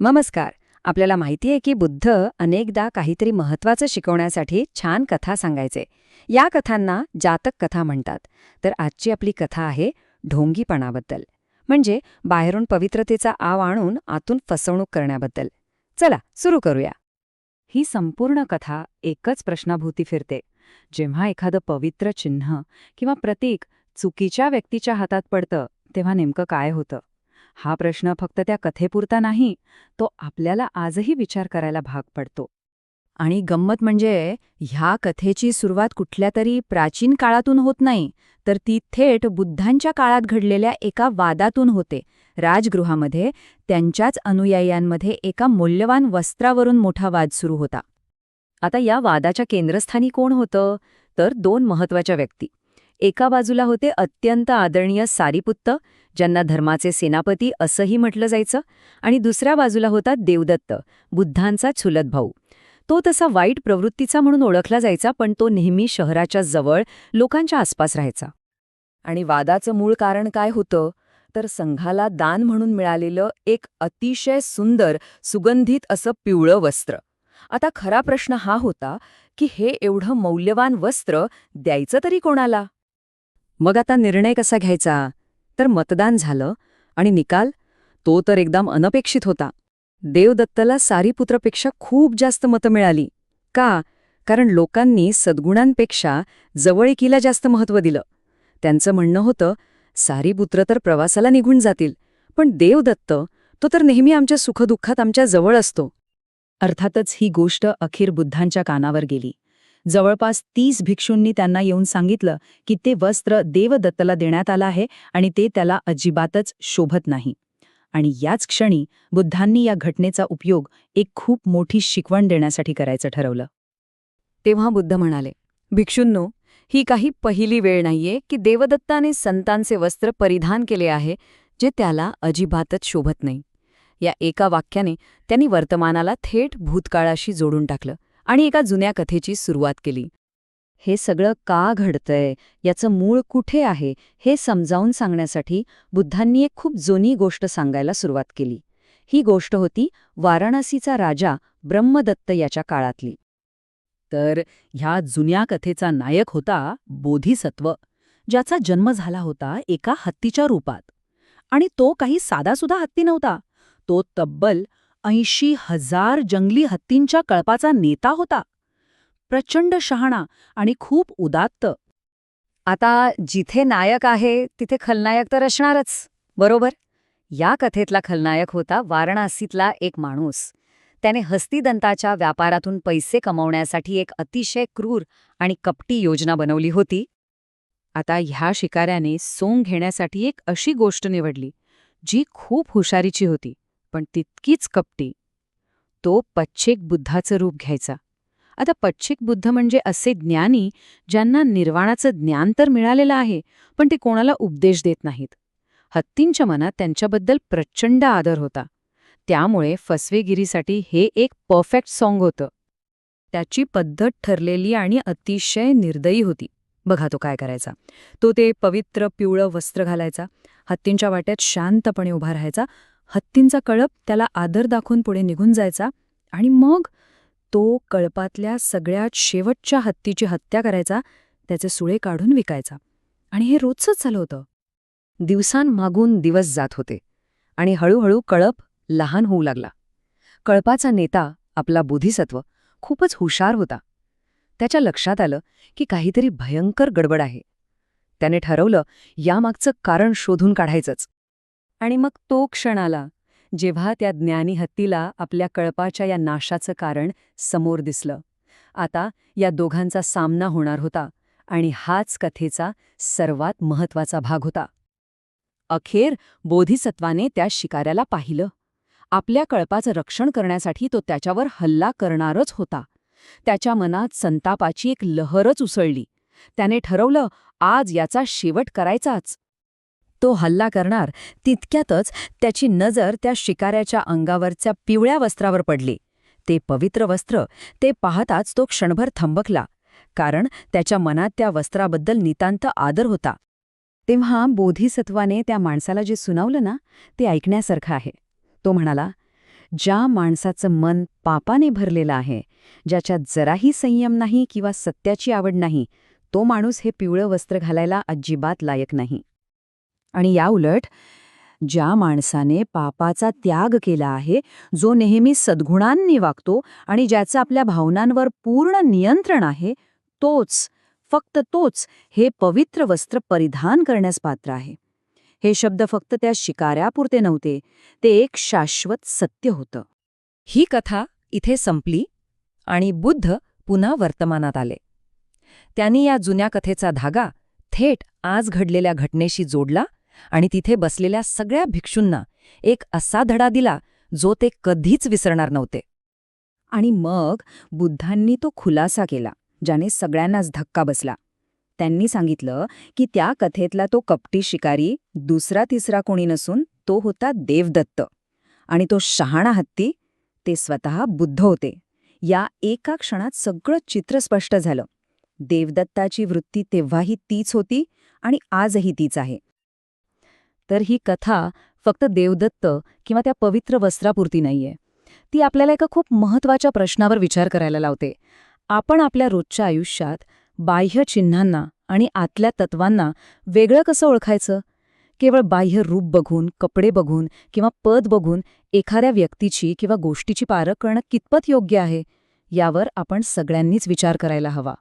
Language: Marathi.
नमस्कार. आपल्याला माहिती आहे की बुद्ध अनेकदा काहीतरी महत्वाचं शिकवण्यासाठी छान कथा सांगायचे. या कथांना जातक कथा म्हणतात. तर आजची आपली कथा आहे ढोंगीपणाबद्दल. म्हणजे बाहेरून पवित्रतेचा आव आणून आतून फसवणूक करण्याबद्दल. चला सुरू करूया. ही संपूर्ण कथा एकच प्रश्नाभूती फिरते. जेव्हा एखादं पवित्र चिन्ह किंवा प्रतीक चुकीच्या व्यक्तीच्या हातात पडतं तेव्हा नेमकं काय होतं? हा प्रश्न फक्त त्या कथेपुरता नाही तो आपल्याला आजही विचार करायला भाग पडतो. आणि गंमत म्हणजे ह्या कथेची सुरुवात कुठल्या तरी प्राचीन काळातून होत नाही तर ती थेट बुद्धांच्या काळात घडलेल्या एका वादातून होते. राजगृहामध्ये त्यांच्याच अनुयायांमध्ये एका मूल्यवान वस्त्रावरून मोठा वाद सुरू होता. आता या वादाच्या केंद्रस्थानी कोण होतं? तर दोन महत्त्वाच्या व्यक्ती. एका बाजूला होते अत्यंत आदरणीय सारीपुत्त ज्यांना धर्माचे सेनापती असंही म्हटलं जायचं आणि दुसऱ्या बाजूला होता देवदत्त बुद्धांचा छुलत भाऊ. तो तसा वाईट प्रवृत्तीचा म्हणून ओळखला जायचा पण तो नेहमी शहराच्या जवळ लोकांच्या आसपास राहायचा. आणि वादाचं मूळ कारण काय होतं? तर संघाला दान म्हणून मिळालेलं एक अतिशय सुंदर सुगंधित असं पिवळं वस्त्र. आता खरा प्रश्न हा होता की हे एवढं मौल्यवान वस्त्र द्यायचं तरी कोणाला? मग आता निर्णय कसा घ्यायचा? तर मतदान झालं आणि निकाल? तो तर एकदम अनपेक्षित होता. देवदत्तला सारीपुत्रपेक्षा खूप जास्त मतं मिळाली. का? कारण लोकांनी सद्गुणांपेक्षा जवळिकीला जास्त महत्त्व दिलं. त्यांचं म्हणणं होतं सारीपुत्र तर प्रवासाला निघून जातील पण देवदत्त तो तर नेहमी आमच्या सुखदुःखात आमच्या जवळ असतो. अर्थातच ही गोष्ट अखेर बुद्धांच्या कानावर गेली. जवळपास तीस भिक्षूंनी त्यांना येऊन सांगितलं की ते वस्त्र देवदत्तला देण्यात आलं आहे आणि ते त्याला अजिबातच शोभत नाही. आणि याच क्षणी बुद्धांनी या घटनेचा उपयोग एक खूप मोठी शिकवण देण्यासाठी करायचं ठरवलं. तेव्हा बुद्ध म्हणाले भिक्षूंनो ही काही पहिली वेळ नाहीये की देवदत्ताने संतांचे वस्त्र परिधान केले आहे जे त्याला अजिबातच शोभत नाही. या एका वाक्याने त्यांनी वर्तमानाला थेट भूतकाळाशी जोडून टाकलं. आणि एका जुन्या कथेची सुरुवात केली. हे सगळं का घडतंय? याचं मूळ कुठे आहे? हे समजावून सांगण्यासाठी बुद्धांनी एक खूप जुनी गोष्ट सांगायला सुरुवात केली. ही गोष्ट होती वाराणसीचा राजा ब्रह्मदत्त याच्या काळातली. तर ह्या जुन्या कथेचा नायक होता बोधिसत्व ज्याचा जन्म झाला होता एका हत्तीच्या रूपात. आणि तो काही साधासुद्धा हत्ती नव्हता. तो तब्बल ऐंशी हजार जंगली हत्तींच्या कळपाचा नेता होता. प्रचंड शहाणा आणि खूप उदात्त. आता जिथे नायक आहे तिथे खलनायक तर असणारच बरोबर? या कथेतला खलनायक होता वाराणसीतला एक माणूस. त्याने हस्तिदंताच्या व्यापारातून पैसे कमवण्यासाठी एक अतिशय क्रूर आणि कपटी योजना बनवली होती. आता ह्या शिकाऱ्याने सोंग घेण्यासाठी एक अशी गोष्ट निवडली जी खूप हुशारीची होती. पण तितकीच कपटी. तो पच्छेक बुद्धाचं रूप घ्यायचा. आता पच्छिक बुद्ध म्हणजे असे ज्ञानी ज्यांना निर्वाणाचं ज्ञान तर मिळालेलं आहे पण ते कोणाला उपदेश देत नाहीत. हत्तींच्या मनात त्यांच्याबद्दल प्रचंड आदर होता. त्यामुळे फसवेगिरीसाठी हे एक परफेक्ट सॉंग होतं. त्याची पद्धत ठरलेली आणि अतिशय निर्दयी होती. बघा तो काय करायचा. तो ते पवित्र पिवळं वस्त्र घालायचा. हत्तींच्या वाट्यात शांतपणे उभा राहायचा. हत्तींचा कळप त्याला आदर दाखवून पुढे निघून जायचा आणि मग तो कळपातल्या सगळ्यात शेवटच्या हत्तीची हत्या करायचा त्याचे सुळे काढून विकायचा. आणि हे रोजच झालं होतं. दिवसांमागून दिवस जात होते आणि हळूहळू कळप लहान होऊ लागला. कळपाचा नेता आपला बोधिसत्व खूपच हुशार होता. त्याच्या लक्षात आलं की काहीतरी भयंकर गडबड आहे. त्याने ठरवलं यामागचं कारण शोधून काढायचंच. आणि मग तो क्षण आला जेव्हा त्या ज्ञानी हत्तीला आपल्या कळपाच्या या नाशाचं कारण समोर दिसलं. आता या दोघांचा सामना होणार होता आणि हाच कथेचा सर्वात महत्त्वाचा भाग होता. अखेर बोधिसत्वाने त्या शिकाऱ्याला पाहिलं. आपल्या कळपाचं रक्षण करण्यासाठी तो त्याच्यावर हल्ला करणारच होता. त्याच्या मनात संतापाची एक लहरच उसळली. त्याने ठरवलं आज याचा शेवट करायचाच. तो हल्ला करणार तितक्यातच त्याची नजर त्या शिकाऱ्याच्या अंगावरच्या पिवळ्या वस्त्रावर पडली. ते पवित्र वस्त्र ते पाहताच तो क्षणभर थंबकला कारण त्याच्या मनात त्या वस्त्राबद्दल नितांत आदर होता. तेव्हा बोधिसत्वाने त्या माणसाला जे सुनावलं ना ते ऐकण्यासारखं आहे. तो म्हणाला ज्या माणसाचं मन पापाने भरलेलं आहे ज्याच्यात जराही संयम नाही किंवा सत्याची आवड नाही तो माणूस हे पिवळं वस्त्र घालायला अजिबात लायक नाही. आणि याउलट ज्या माणसाने पापाचा त्याग केला आहे जो नेहमी सद्गुणांनी वागतो आणि ज्याचं आपल्या भावनांवर पूर्ण नियंत्रण आहे तोच फक्त तोच हे पवित्र वस्त्र परिधान करण्यास पात्र आहे. हे शब्द फक्त त्या शिकाऱ्यापुरते नव्हते ते एक शाश्वत सत्य होतं. ही कथा इथे संपली आणि बुद्ध पुन्हा वर्तमानात आले. त्यांनी या जुन्या कथेचा धागा थेट आज घडलेल्या घटनेशी जोडला आणि तिथे बसलेल्या सगळ्या भिक्षूंना एक असा धडा दिला जो ते कधीच विसरणार नव्हते. आणि मग बुद्धांनी तो खुलासा केला ज्याने सगळ्यांनाच धक्का बसला. त्यांनी सांगितलं की त्या कथेतला तो कपटी शिकारी दुसरा तिसरा कोणी नसून तो होता देवदत्त. आणि तो शहाणा हत्ती ते स्वतः बुद्ध होते. या एका क्षणात सगळं चित्र स्पष्ट झालं. देवदत्ताची वृत्ती तेव्हाही तीच होती आणि आजही तीच आहे. तर ही कथा फक्त देवदत्त किंवा त्या पवित्र वस्त्रापुरती नाहीये. ती आपल्याला एका खूप महत्त्वाच्या प्रश्नावर विचार करायला लावते. आपण आपल्या रोजच्या आयुष्यात बाह्य चिन्हांना आणि आतल्या तत्वांना वेगळं कसं ओळखायचं? केवळ बाह्य रूप बघून कपडे बघून किंवा पद बघून एखाद्या व्यक्तीची किंवा गोष्टीची पारख करणं कितपत योग्य आहे? यावर आपण सगळ्यांनीच विचार करायला हवा.